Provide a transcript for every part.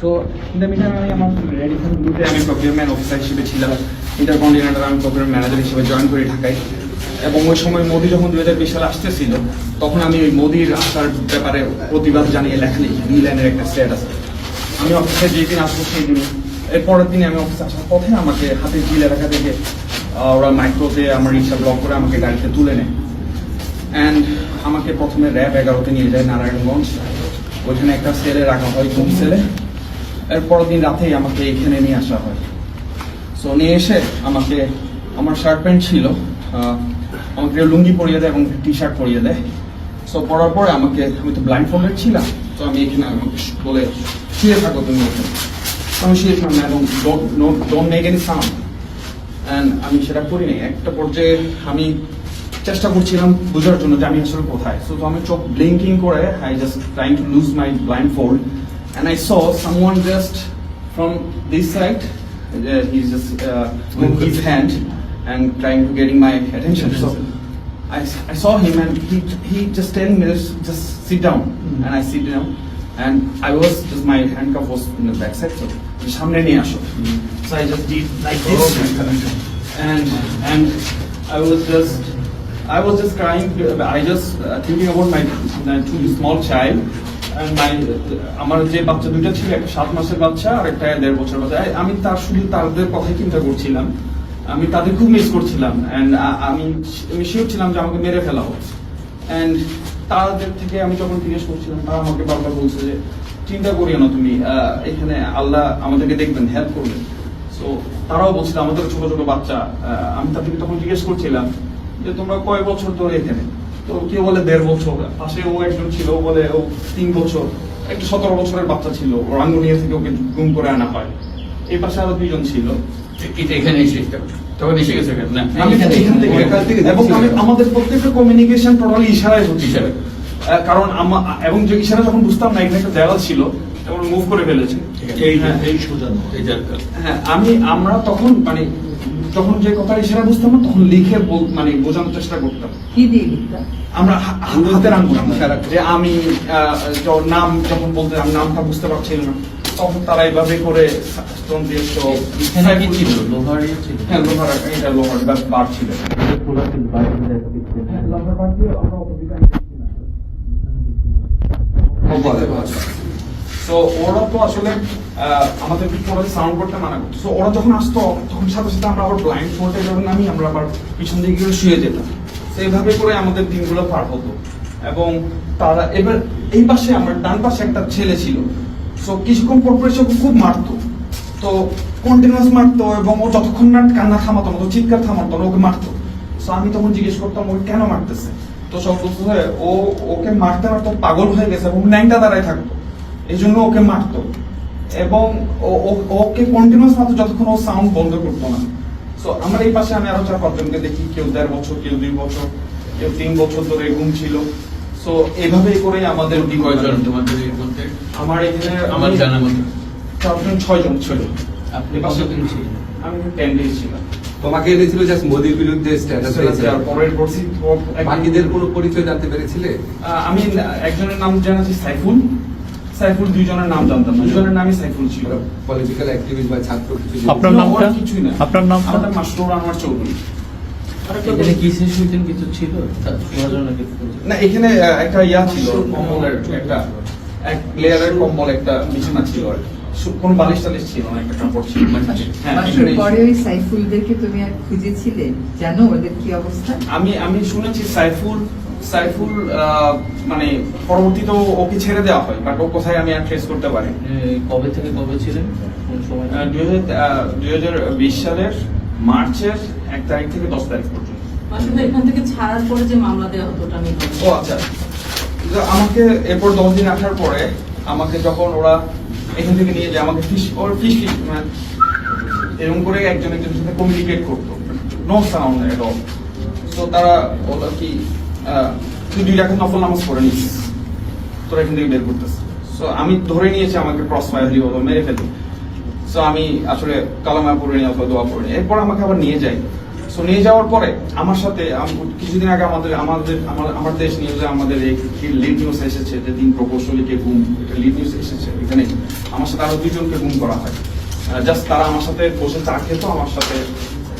So in the metre আমি আমার Radisson গ্রুপে আমি প্রকিউরমেন্ট অফিসার হিসেবে ছিলাম ইন্টারকন্টিনেন্টাল আমি প্রকিউরমেন্ট ম্যানেজার হিসেবে জয়েন করি ঢাকায়। এবং ওই সময় মোদি যখন দুই হাজার বিশ সালে আসতেছিল, তখন আমি ওই মোদির আসার ব্যাপারে প্রতিবাদ জানিয়ে লেখা লিখি বি লাইনের একটা স্ট্যাটাস আমি অফিসে যেই দিন আসব সেই দিনই এর পরের দিনে আমি অফিসে আসার পথে আমাকে হাতে জিল এলাকা থেকে ওরা মাইক্রোতে আমার রিক্সা ব্লক করে আমাকে গাড়িতে তুলে নেয়। অ্যান্ড আমাকে প্রথমে র্যাব এগারোতে নিয়ে যায় নারায়ণগঞ্জ। ওইখানে একটা সেলে রাখা হয় ঘুম সেলে এর দিন রাতেই আমাকে এখানে নিয়ে আসা হয়। সো নিয়ে এসে আমাকে, আমার শার্ট প্যান্ট ছিল আমাকে লুঙ্গি পরিয়ে দেয় এবং টি শার্ট পরিয়ে দেয়। সো পরার পরে আমাকে, আমি তো ব্লাইন্ড ফোল্ডেড ছিলাম, তো আমি এখানে আমাকে বলে, শুয়ে থাকো তুমি এখানে। আমি শুয়ে থাকলাম এবং don't make any sound and আমি সেটা করিনি একটা পর্যায়ে আমি চেষ্টা করছিলাম বোঝার জন্য যে আমি আসলে কোথায়। সো তো আমি চোখ ব্লিঙ্কিং করে I just trying to lose my blindfold and I saw someone just from this side he just his hand and trying to getting my attention so I, I saw him and he he just telling me just just sit down and I sit down and I was just my handcuff was in the back side so সামনে নিয়ে আসো so I just did like this and and I was just I was just crying I just uh, thinking about my, my two small child and my আমার যে বাচ্চা দুটো ছিল, একটা সাত মাসের বাচ্চা আর একটা দেড় বছর বাচ্চা। আমি তার শুধু তাদের কথাই চিন্তা করছিলাম। আমি তাদের খুব মিস করছিলাম। অ্যান্ড আমি আমি শিওর ছিলাম যে আমাকে মেরে ফেলা হচ্ছে অ্যান্ড তাদের থেকে আমি যখন জিজ্ঞেস করছিলাম, তারা আমাকে বারবার বলছে যে, চিন্তা করিও না তুমি। এখানে আল্লাহ আমাদেরকে দেখবেন হেল্প করবেন। সো তারাও বলছিল, আমাদের ছোট ছোট বাচ্চা। আমি তাদেরকে তখন জিজ্ঞেস করছিলাম যে, তোমরা কয় বছর ধরে এখানে? তো কেউ বলে দেড় বছর। পাশে ও একজন ছিল বলে ও তিন বছর। একটা সতেরো বছরের বাচ্চা ছিল। রাঙ্গুনিয়া থেকে ওকে গুম করে আনা হয়। এই পাশে আরও দুইজন ছিল। এটা এখানে এসে তখন এসে গেছে না? আমি এখান থেকে এখান থেকে এবং আমি আমাদের প্রত্যেকটা কমিউনিকেশন টোটালি ইশারায় হচ্ছে। ইশারায়। আহ, কারণ এবং যে ইশারা যখন বুঝতাম না এখানে একটা ছিল মুভ করে ফেলেছে। এই হ্যাঁ। এই জায়গা হ্যাঁ আমি আমরা তখন মানে যখন যে কথা ইশারা বুঝতাম না তখন লিখে মানে বোঝানোর চেষ্টা করতাম। কি দিয়ে লিখতা আমরা হাতের আঙ্গুল যে আমি নাম যখন বলতে নামটা বুঝতে পারছিলাম না তখন তারা এইভাবে করে স্টোন দিয়ে তো কি ছিল? লোহার ছিল? হ্যাঁ লোহার এটা লোহার বার ছিল। হ্যাঁ, লোহার বার দিয়ে আমরা। তো ওরা তো আসলে আমাদের সাউন্ড মানা করতো। So, ওরা যখন আসতো তখন সাথে সাথে আমরা আবার ব্লাইন্ড যখন নামি আমরা আবার পিছন দিকে গিয়ে শুয়ে যেতাম। করে আমাদের দিনগুলো পার হতো। এবং তারা এবার এই পাশে আমার ডান পাশে একটা ছেলে ছিল। সো কিছুক্ষণ পর পর এসে খুব মারতো। তো কন্টিনিউয়াস মারতো এবং ও যতক্ষণ না কান্না থামাতো না চিৎকার থামাতো না ওকে মারতো। সো আমি তখন জিজ্ঞেস করতাম ওকে কেন মারতেছে? তো সব বলতো ও ওকে মারতে মারতে পাগল হয়ে গেছে এবং ন্যাংটা দাঁড়ায় থাকতো। এই জন্য ওকে মারতো। এবং ওকে কন্টিনিউয়াস মারতো যতক্ষণ ও সাউন্ড বন্ধ করতো না। সো আমার এই পাশে আমি আরও চার পাঁচজনকে দেখি কেউ দেড় বছর কেউ দুই বছর কেউ তিন বছর ধরে ঘুম ছিল। সো এভাবেই করে আমাদের কয়জন তোমাদের মধ্যে আমার এখানে আমার জানা মতো। চারজন ছয়জন ছিল। আপনি কতদিন ছিলেন? আমি টেন ডেজ ছিলাম। তোমাকে এনেছিল জাস্ট মোদির বিরুদ্ধে স্ট্যাটাস আর পরের পরশি বাকিদের কোনো পরিচয় জানতে পেরেছিলে? আহ, আমি একজনের নাম জানাচ্ছি সাইফুল। সাইফুল দুইজনের নাম জানতাম না। দুজনের নামই সাইফুল ছিল পলিটিক্যাল অ্যাক্টিভিস্ট বা ছাত্র কিছু আপনার নামটা? কিছুই না আপনার? আমার নাম মাসরুর আনোয়ার চৌধুরী এখানে কিসের কিছু ছিল? না এখানে একটা ইয়া ছিল কম্বলের একটা এক লেয়ারের কম্বল একটা বিছানা ছিল আর কি। বালিশ টালিশ ছিল না একটা কাপড় ছিল হ্যাঁ বাসর এখানেই পরে ওই সাইফুলদেরকে তুমি আর খুঁজেছিলে জানো ওদের কি অবস্থা আমি আমি শুনেছি সাইফুল সাইফুল মানে পরবর্তীতে ওকে ছেড়ে দেওয়া হয় বাট ও কোথায় আমি আর ট্রেস করতে পারি কবে থেকে কবে ছিলেন? কোন সময়? দুই হাজার বিশ সালের মার্চের এক তারিখ থেকে দশ তারিখ পর্যন্ত। আসলে এখান থেকে ছাড়ার পরে যে মামলা দেওয়া হতো ওটা নিয়ে ও আচ্ছা। আমাকে এরপর দশ দিন আসার পরে আমাকে যখন ওরা এখান থেকে নিয়ে যায় আমাকে ফিস ওর ফিস মানে এরকম করে একজন একজনের সাথে কমিউনিকেট করতো। নো সাউন্ড এট অল তো তারা বলল কি তুই দুই রাখা নফল নামাজ পড়ে নিস। তোরা এখান থেকে বের করতেছে। সো আমি ধরে নিয়েছি আমাকে ক্রস ফায়ার দিয়ে হলো মেরে ফেলি সো আমি আসলে কালামা পড়ে নিই অথবা দোয়া পড়ে নিই এরপর আমাকে আবার নিয়ে যাই সো নিয়ে যাওয়ার পরে আমার সাথে কিছুদিন আগে আমাদের আমাদের আমার- দেশ নিউজে আমাদের লিড নিউজ এসেছে, যে তিন প্রকৌশলীকে গুম লিড নিউজ এসেছে এখানে। আমার সাথে আরও দুজনকে গুম করা হয়। জাস্ট তারা আমার সাথে বসে চা খেতো, আমার সাথে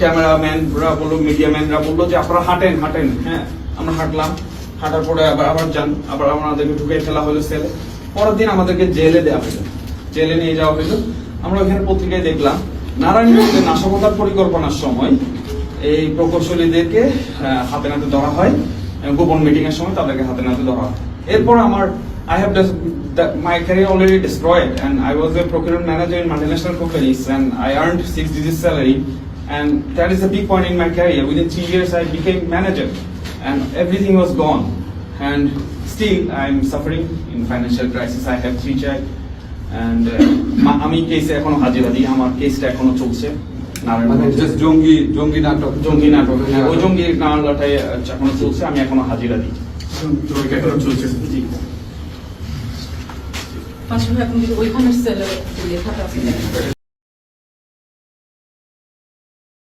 ক্যামেরাম্যানরা বলল মিডিয়া ম্যানরা বলল যে আপনারা হাঁটেন হাঁটেন হ্যাঁ আমরা হাঁটলাম। হাঁটার পরে আবার আবার যান আবার আমাদেরকে ঢুকে ফেলা হলো সেলে পরের দিন আমাদেরকে জেলে দেওয়া হলো। জেলে নিয়ে যাওয়া হলো। আমরা ওখানে পত্রিকায় দেখলাম নারায়ণগঞ্জে নাশকতার পরিকল্পনার সময় এই প্রকৌশলীদেরকে হাতে নাতে ধরা হয় গোপন মিটিং এর সময় তাদেরকে হাতে নাতে ধরা হয়। এরপর আমার I have just my career already destroyed, and I was a procurement manager in multinational companies, and I earned six digit salary, and that is a big point in my career. Within three years, I became manager, and everything was gone, and still I'm suffering in financial crisis. I have three child, and uh, আমি কেসে এখনও হাজিরা দিই আমার কেসটা এখনও চলছে মানে নারায়ণগঞ্জে জাস্ট জঙ্গি জঙ্গি নাটক জঙ্গি নাটক হ্যাঁ, ওই জঙ্গি নাটকটাই এখনও চলছে আমি এখনও হাজিরা দিই জি পাশাপাশি এখন ওইখানের সেলে লেখাটা আছে